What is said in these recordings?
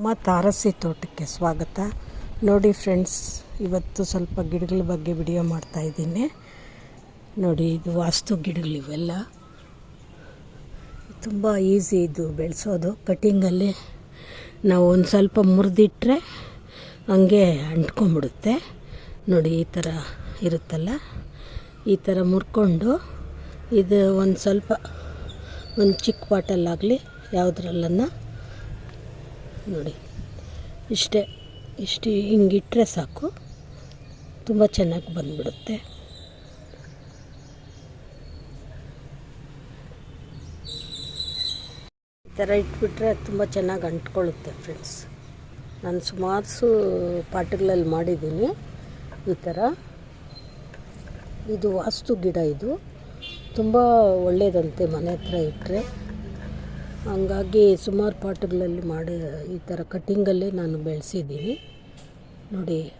ಅಮ್ಮ ತಾರಸಿ ತೋಟಕ್ಕೆ ಸ್ವಾಗತ. ನೋಡಿ ಫ್ರೆಂಡ್ಸ್ ಇವತ್ತು ಸ್ವಲ್ಪ ಗಿಡಗಳ ಬಗ್ಗೆ ವಿಡಿಯೋ ಮಾಡ್ತಾ ಇದ್ದೀನಿ. ನೋಡಿ, ಇದು ವಾಸ್ತು ಗಿಡಗಳು ಇವೆಲ್ಲ. ತುಂಬ ಈಸಿ ಇದು ಬೆಳೆಸೋದು. ಕಟಿಂಗಲ್ಲಿ ನಾವು ಒಂದು ಸ್ವಲ್ಪ ಮುರಿದಿಟ್ರೆ ಹಂಗೆ ಅಂಟ್ಕೊಂಬಿಡುತ್ತೆ ನೋಡಿ, ಈ ಥರ ಇರುತ್ತಲ್ಲ? ಈ ಥರ ಮುರ್ಕೊಂಡು ಇದು ಒಂದು ಸ್ವಲ್ಪ, ಒಂದು ಚಿಕ್ಕ ಪಾಟಲ್ಲಾಗಲಿ ಯಾವುದ್ರಲ್ಲನ್ನ ನೋಡಿ. ಇಷ್ಟೇ, ಇಷ್ಟು ಹಿಂಗಿಟ್ಟರೆ ಸಾಕು. ತುಂಬ ಚೆನ್ನಾಗಿ ಬಂದ್ಬಿಡುತ್ತೆ. ಈ ಥರ ಇಟ್ಬಿಟ್ರೆ ತುಂಬ ಚೆನ್ನಾಗಿ ಅಂಟ್ಕೊಳ್ಳುತ್ತೆ ಫ್ರೆಂಡ್ಸ್ ನಾನು ಸುಮಾರು ಪಾಟ್ಗಳಲ್ಲಿ ಮಾಡಿದ್ದೀನಿ ಈ ಥರ. ಇದು ವಾಸ್ತು ಗಿಡ ಇದು. ತುಂಬ ಒಳ್ಳೆಯದಂತೆ ಮನೆ ಹತ್ರ ಇಟ್ಟರೆ ಹಂಗಾಗಿ ಸುಮಾರು ಪಾಟ್ಗಳಲ್ಲಿ ಮಾಡಿ ಈ ಥರ ಕಟ್ಟಿಂಗಲ್ಲೇ ನಾನು ಬೆಳೆಸಿದ್ದೀನಿ. ನೋಡಿ,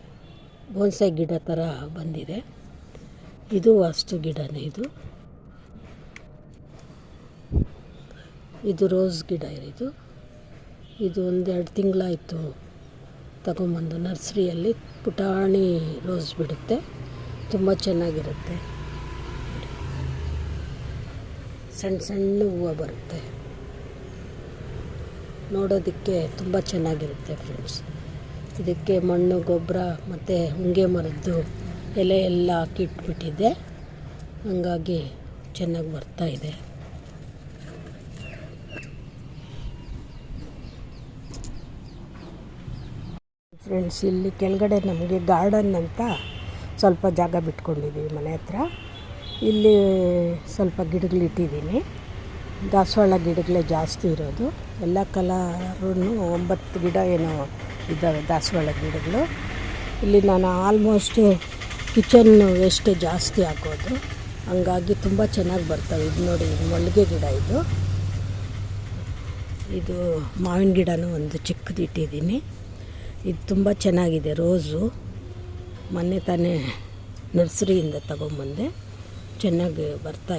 ಬೋನ್ಸಾಯಿ ಗಿಡ ಥರ ಬಂದಿದೆ. ಇದು ವಾಸ್ತು ಗಿಡನೇ ಇದು. ಇದು ರೋಸ್ ಗಿಡ ಇದು. ಇದು ಒಂದೆರಡು ತಿಂಗಳಾಯಿತು ತಗೊಂಬಂದು ನರ್ಸರಿಯಲ್ಲಿ ಪುಟಾಣಿ ರೋಸ್ ಬಿಡುತ್ತೆ. ತುಂಬ ಚೆನ್ನಾಗಿರುತ್ತೆ. ಸಣ್ಣ ಸಣ್ಣ ಹೂವು ಬರುತ್ತೆ. ನೋಡೋದಕ್ಕೆ ತುಂಬ ಚೆನ್ನಾಗಿರುತ್ತೆ ಫ್ರೆಂಡ್ಸ್. ಇದಕ್ಕೆ ಮಣ್ಣು, ಗೊಬ್ಬರ ಮತ್ತು ಹೊಂಗೆ ಮರದ್ದು ಎಲೆ ಎಲ್ಲ ಹಾಕಿಟ್ಬಿಟ್ಟಿದ್ದೆ ಹಂಗಾಗಿ ಚೆನ್ನಾಗಿ ಬರ್ತಾ ಇದೆ. ಫ್ರೆಂಡ್ಸ್, ಇಲ್ಲಿ ಕೆಳಗಡೆ ನಮಗೆ ಗಾರ್ಡನ್ ಅಂತ ಸ್ವಲ್ಪ ಜಾಗ ಬಿಟ್ಕೊಂಡಿದ್ದೀವಿ ಮನೆ ಹತ್ರ. ಇಲ್ಲಿ ಸ್ವಲ್ಪ ಗಿಡಗಳಿಟ್ಟಿದ್ದೀನಿ. ದಾಸವಾಳ ಗಿಡಗಳೇ ಜಾಸ್ತಿ ಇರೋದು. ಎಲ್ಲ ಕಲರೂ ಒಂಬತ್ತು ಗಿಡ ಏನೋ ಇದ್ದಾವೆ ದಾಸವಾಳ ಗಿಡಗಳು. ಇಲ್ಲಿ ನಾನು ಆಲ್ಮೋಸ್ಟ್ ಕಿಚನ್ ವೇಸ್ಟ್ ಜಾಸ್ತಿ ಹಾಕೋದು. ಹಂಗಾಗಿ ತುಂಬ ಚೆನ್ನಾಗಿ ಬರ್ತವೆ. ಇದು ನೋಡಿ, ಇದು ಮಲ್ಲಿಗೆ ಗಿಡ ಇದು. ಇದು ಮಾವಿನ ಗಿಡನೂ ಒಂದು ಚಿಕ್ಕದು ಇಟ್ಟಿದ್ದೀನಿ. ಇದು ತುಂಬ ಚೆನ್ನಾಗಿದೆ ರೋಸು. ಮೊನ್ನೆ ತಾನೇ ನರ್ಸರಿಯಿಂದ ತಗೊಂಬಂದೆ. ಚೆನ್ನಾಗಿ ಬರ್ತಾ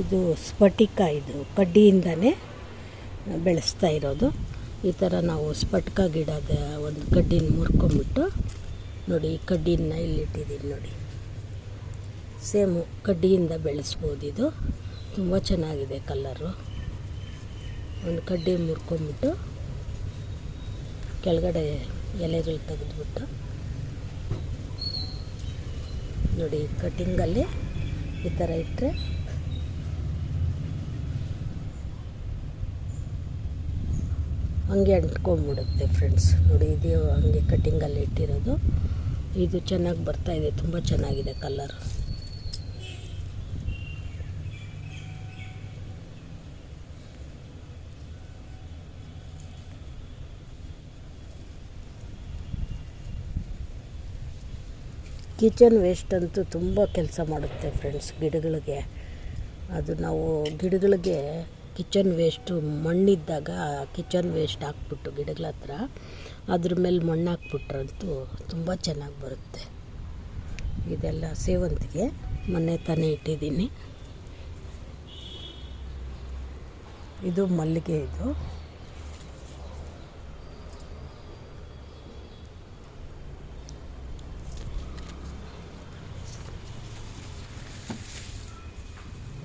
ಇದೆ ಸ್ಫಟಿಕ ಇದು ಕಡ್ಡಿಯಿಂದನೇ ಬೆಳೆಸ್ತಾ ಇರೋದು. ಈ ಥರ ನಾವು ಸ್ಫಟಿಕ ಗಿಡದ ಒಂದು ಕಡ್ಡಿನ ಮುರ್ಕೊಂಬಿಟ್ಟು ನೋಡಿ, ಈ ಕಡ್ಡಿನ ಇಲ್ಲಿಟ್ಟಿದ್ದೀನಿ ನೋಡಿ. ಸೇಮು ಕಡ್ಡಿಯಿಂದ ಬೆಳೆಸ್ಬೋದು ಇದು. ತುಂಬ ಚೆನ್ನಾಗಿದೆ ಕಲ್ಲರು ಒಂದು ಕಡ್ಡಿ ಮುರ್ಕೊಂಬಿಟ್ಟು ಕೆಳಗಡೆ ಎಲೆಗಳು ತೆಗೆದುಬಿಟ್ಟು ನೋಡಿ ಕಟ್ಟಿಂಗಲ್ಲಿ ಈ ಥರ ಇಟ್ಟರೆ ಹಂಗೆ ಅಂಟ್ಕೊಂಬಿಡುತ್ತೆ ಫ್ರೆಂಡ್ಸ್ ನೋಡಿ, ಇದು ಹಂಗೆ ಕಟ್ಟಿಂಗಲ್ಲಿ ಇಟ್ಟಿರೋದು. ಇದು ಚೆನ್ನಾಗಿ ಬರ್ತಾಯಿದೆ ತುಂಬ ಚೆನ್ನಾಗಿದೆ ಕಲರ್ ಕಿಚನ್ ವೇಸ್ಟ್ ಅಂತೂ ತುಂಬ ಕೆಲಸ ಮಾಡುತ್ತೆ ಫ್ರೆಂಡ್ಸ್ ಗಿಡಗಳಿಗೆ. ಅದು ನಾವು ಗಿಡಗಳಿಗೆ ಕಿಚನ್ ವೇಸ್ಟು ಮಣ್ಣಿದ್ದಾಗ ಕಿಚನ್ ವೇಸ್ಟ್ ಹಾಕ್ಬಿಟ್ಟು ಗಿಡಗಳ ಹತ್ರ, ಅದ್ರ ಮೇಲೆ ಮಣ್ಣು ಹಾಕ್ಬಿಟ್ರಂತೂ ತುಂಬ ಚೆನ್ನಾಗಿ ಬರುತ್ತೆ. ಇದೆಲ್ಲ ಸೇವಂತಿಗೆ ಮೊನ್ನೆ ತಾನೇ ಇಟ್ಟಿದ್ದೀನಿ. ಇದು ಮಲ್ಲಿಗೆ ಇದು.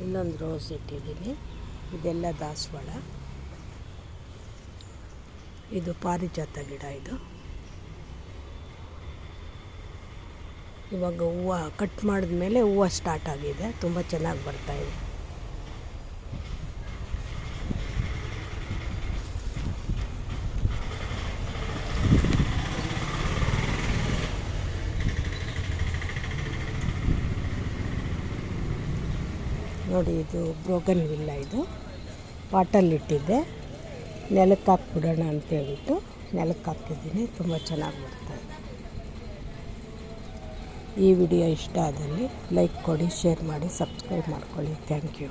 ಇನ್ನೊಂದು ರೋಸ್ ಇಟ್ಟಿದ್ದೀನಿ. ಇದೆಲ್ಲ ದಾಸವಾಳ. ಇದು ಪಾರಿಜಾತ ಗಿಡ ಇದು. ಇವಾಗ ಹೂವು ಕಟ್ ಮಾಡಿದ್ಮೇಲೆ ಹೂವು ಸ್ಟಾರ್ಟ್ ಆಗಿದೆ. ತುಂಬ ಚೆನ್ನಾಗಿ ಬರ್ತಾಯಿದೆ ನೋಡಿ, ಇದು ಬ್ರೋಗನ್ ವಿಲ್ಲ ಇದು. ಪಾಟಲ್ಲಿಟ್ಟಿದ್ದೆ ನೆಲಕ್ಕೆ ಹಾಕ್ಬಿಡೋಣ ಅಂತೇಳ್ಬಿಟ್ಟು ನೆಲಕ್ಕೆ ಹಾಕಿದ್ದೀನಿ. ತುಂಬ ಚೆನ್ನಾಗಿ ಬರ್ತಾಯಿದೆ ಈ ವಿಡಿಯೋ ಇಷ್ಟ ಆದಲ್ಲಿ ಲೈಕ್ ಕೊಡಿ, ಶೇರ್ ಮಾಡಿ, ಸಬ್ಸ್ಕ್ರೈಬ್ ಮಾಡ್ಕೊಳ್ಳಿ. Thank you.